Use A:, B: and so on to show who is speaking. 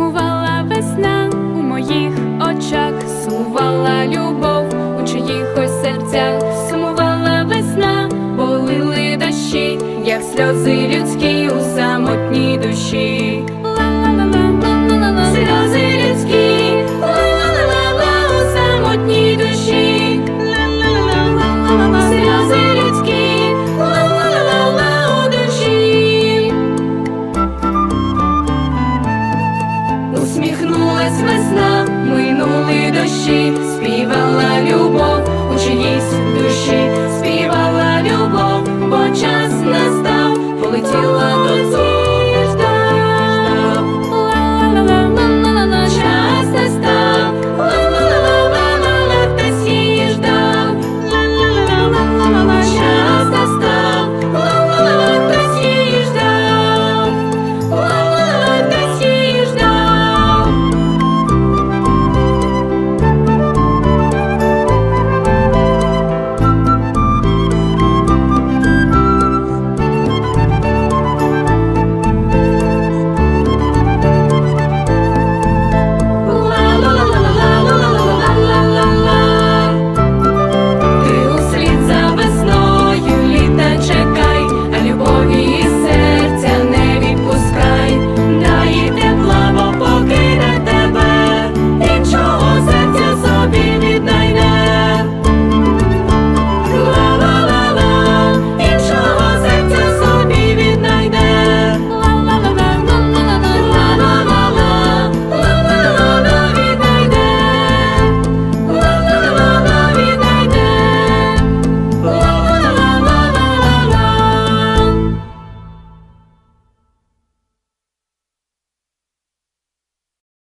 A: сумувала весна у моїх очах, сумувала любов у чиїхось серцях, сумувала весна, болили дощі, як сльози людські у самотній душі. Усміхнулась весна, минули дощі, співала